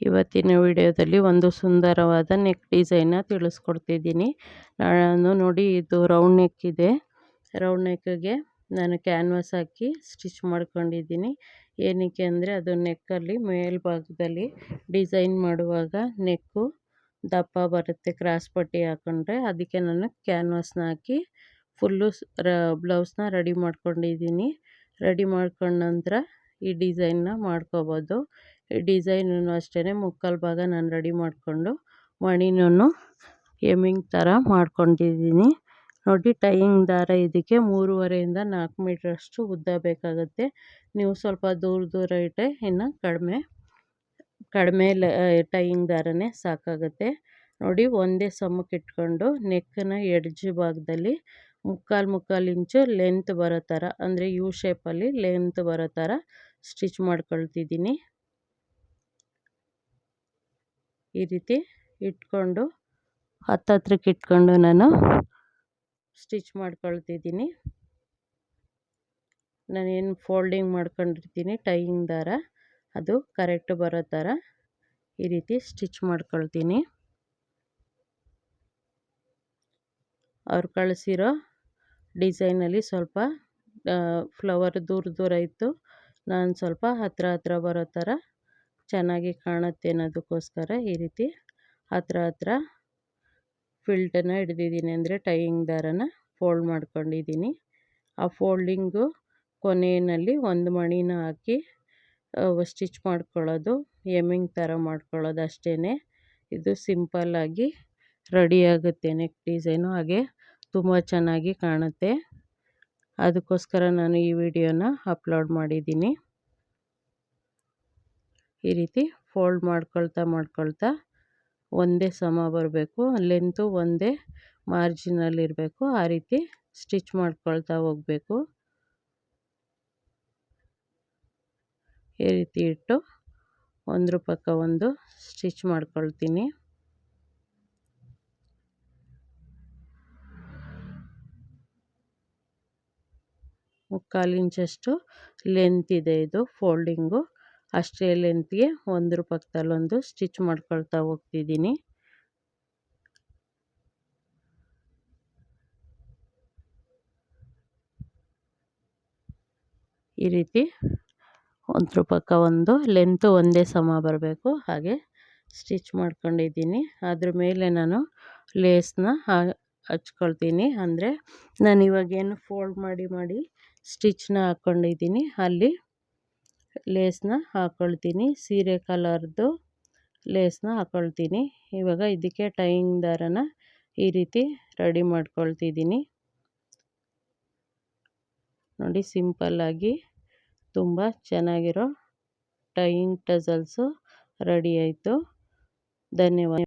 ಇವತ್ತಿನ ವಿಡಿಯೋದಲ್ಲಿ ಒಂದು ಸುಂದರವಾದ ನೆಕ್ ಡಿಸೈನ್ನ ತಿಳಿಸ್ಕೊಡ್ತಿದ್ದೀನಿ. ನಾನು ನೋಡಿ ಇದು ರೌಂಡ್ ನೆಕ್ ಇದೆ. ರೌಂಡ್ ನೆಕ್ಗೆ ನಾನು ಕ್ಯಾನ್ವಾಸ್ ಹಾಕಿ ಸ್ಟಿಚ್ ಮಾಡ್ಕೊಂಡಿದ್ದೀನಿ. ಏನಕ್ಕೆ ಅಂದರೆ ಅದು ನೆಕ್ಕಲ್ಲಿ ಮೇಲ್ಭಾಗದಲ್ಲಿ ಡಿಸೈನ್ ಮಾಡುವಾಗ ನೆಕ್ಕು ದಪ್ಪ ಬರುತ್ತೆ ಕ್ರಾಸ್ ಪಟ್ಟಿ ಹಾಕೊಂಡ್ರೆ. ಅದಕ್ಕೆ ನಾನು ಕ್ಯಾನ್ವಾಸ್ನ ಹಾಕಿ ಫುಲ್ಲು ರ ಬ್ಲೌಸ್ನ ರೆಡಿ ಮಾಡ್ಕೊಂಡಿದ್ದೀನಿ. ರೆಡಿ ಮಾಡ್ಕೊಂಡ ನಂತರ ಈ ಡಿಸೈನ್ನ ಮಾಡ್ಕೋಬೋದು. ಈ ಡಿಸೈನೂ ಅಷ್ಟೇ ಮುಕ್ಕಾಲು ಭಾಗ ನಾನು ರೆಡಿ ಮಾಡಿಕೊಂಡು ಮಣಿನೂ ಎಮ್ಮಿಂಗ್ ಥರ ಮಾಡ್ಕೊಂಡಿದ್ದೀನಿ. ನೋಡಿ, ಟೈಯಿಂಗ್ ದಾರ ಇದಕ್ಕೆ ಮೂರುವರೆಯಿಂದ ನಾಲ್ಕು ಮೀಟ್ರಷ್ಟು ಉದ್ದ ಬೇಕಾಗುತ್ತೆ. ನೀವು ಸ್ವಲ್ಪ ದೂರ ದೂರ ಇಟ್ಟರೆ ಇನ್ನು ಕಡಿಮೆ ಕಡಿಮೆ ಟೈಯಿಂಗ್ ದಾರನೇ ಸಾಕಾಗುತ್ತೆ. ನೋಡಿ, ಒಂದೇ ಸಮಕ್ಕೆ ಇಟ್ಕೊಂಡು ನೆಕ್ಕನ ಎಡ್ಜ್ ಭಾಗದಲ್ಲಿ ಮುಕ್ಕಾಲು ಮುಕ್ಕಾಲು ಇಂಚು ಲೆಂತ್ ಬರೋ ಥರ, ಅಂದರೆ ಯು ಶೇಪಲ್ಲಿ ಲೆಂತ್ ಬರೋ ಥರ ಸ್ಟಿಚ್ ಮಾಡ್ಕೊಳ್ತಿದ್ದೀನಿ. ಈ ರೀತಿ ಇಟ್ಕೊಂಡು ಹತ್ತತ್ರಕ್ಕೆ ಇಟ್ಕೊಂಡು ನಾನು ಸ್ಟಿಚ್ ಮಾಡ್ಕೊಳ್ತಿದ್ದೀನಿ. ನಾನೇನು ಫೋಲ್ಡಿಂಗ್ ಮಾಡ್ಕೊಂಡಿರ್ತೀನಿ, ಟೈಯಿಂಗ್ ದಾರ, ಅದು ಕರೆಕ್ಟ್ ಬರೋ ಥರ ಈ ರೀತಿ ಸ್ಟಿಚ್ ಮಾಡ್ಕೊಳ್ತೀನಿ. ಅವ್ರು ಕಳಿಸಿರೋ ಡಿಸೈನಲ್ಲಿ ಸ್ವಲ್ಪ ಫ್ಲವರ್ ದೂರ ದೂರ ಇತ್ತು, ನಾನು ಸ್ವಲ್ಪ ಹತ್ತಿರ ಹತ್ತಿರ ಬರೋ ಥರ ಚೆನ್ನಾಗಿ ಕಾಣುತ್ತೆ ಅನ್ನೋದಕ್ಕೋಸ್ಕರ ಈ ರೀತಿ ಹತ್ರ ಹತ್ರ ಫಿಲ್ಟನ್ನು ಹಿಡ್ದಿದ್ದೀನಿ ಅಂದರೆ ಟೈಯಿಂಗ್ ದಾರನ ಫೋಲ್ಡ್ ಮಾಡ್ಕೊಂಡಿದ್ದೀನಿ. ಆ ಫೋಲ್ಡಿಂಗು ಕೊನೆಯಲ್ಲಿ ಒಂದು ಮಣಿನ ಹಾಕಿ ಸ್ಟಿಚ್ ಮಾಡ್ಕೊಳ್ಳೋದು, ಎಮ್ಮಿಂಗ್ ಥರ ಮಾಡ್ಕೊಳ್ಳೋದು ಅಷ್ಟೇ ಇದು ಸಿಂಪಲ್ಲಾಗಿ ರೆಡಿ ಆಗುತ್ತೆ ನೆಕ್ ಡಿಸೈನು, ಹಾಗೆ ತುಂಬ ಚೆನ್ನಾಗಿ ಕಾಣುತ್ತೆ. ಅದಕ್ಕೋಸ್ಕರ ನಾನು ಈ ವಿಡಿಯೋನ ಅಪ್ಲೋಡ್ ಮಾಡಿದ್ದೀನಿ. ಈ ರೀತಿ ಫೋಲ್ಡ್ ಮಾಡ್ಕೊಳ್ತಾ ಮಾಡ್ಕೊಳ್ತಾ ಒಂದೇ ಸಮ ಬರಬೇಕು. ಲೆಂತು ಒಂದೇ ಮಾರ್ಜಿನಲ್ಲಿರಬೇಕು ಆ ರೀತಿ ಸ್ಟಿಚ್ ಮಾಡ್ಕೊಳ್ತಾ ಹೋಗಬೇಕು. ಈ ರೀತಿ ಇಟ್ಟು ಒಂದ್ರ ಪಕ್ಕ ಒಂದು ಸ್ಟಿಚ್ ಮಾಡ್ಕೊಳ್ತೀನಿ. ಮುಕ್ಕಾಲು ಇಂಚಷ್ಟು ಲೆಂತ್ ಇದೆ ಇದು, ಫೋಲ್ಡಿಂಗು. ಅಷ್ಟೇ ಲೆಂತ್ಗೆ ಒಂದ್ರ ಪಕ್ಕದಲ್ಲೊಂದು ಸ್ಟಿಚ್ ಮಾಡ್ಕೊಳ್ತಾ ಹೋಗ್ತಿದ್ದೀನಿ. ಈ ರೀತಿ ಒಂದ್ರ ಪಕ್ಕ ಒಂದು ಲೆಂತ್ ಒಂದೇ ಸಮ ಬರಬೇಕು, ಹಾಗೆ ಸ್ಟಿಚ್ ಮಾಡ್ಕೊಂಡಿದ್ದೀನಿ. ಅದ್ರ ಮೇಲೆ ನಾನು ಲೇಸ್ನ ಹಚ್ಕೊಳ್ತೀನಿ. ಅಂದರೆ ನಾನು ಇವಾಗೇನು ಫೋಲ್ಡ್ ಮಾಡಿ ಮಾಡಿ ಸ್ಟಿಚ್ನ ಹಾಕ್ಕೊಂಡಿದ್ದೀನಿ ಅಲ್ಲಿ ಲೇಸ್ನ ಹಾಕ್ಕೊಳ್ತೀನಿ ಸೀರೆ ಕಲರ್ದು ಲೇಸ್ನ ಹಾಕ್ಕೊಳ್ತೀನಿ ಇವಾಗ ಇದಕ್ಕೆ ಟೈಯಿಂಗ್ ದಾರನ ಈ ರೀತಿ ರೆಡಿ ಮಾಡ್ಕೊಳ್ತಿದ್ದೀನಿ. ನೋಡಿ ಸಿಂಪಲ್ಲಾಗಿ ತುಂಬ ಚೆನ್ನಾಗಿರೋ ಟೈಯಿಂಗ್ ಟಸಲ್ಸು ರೆಡಿ ಆಯಿತು. ಧನ್ಯವಾದ.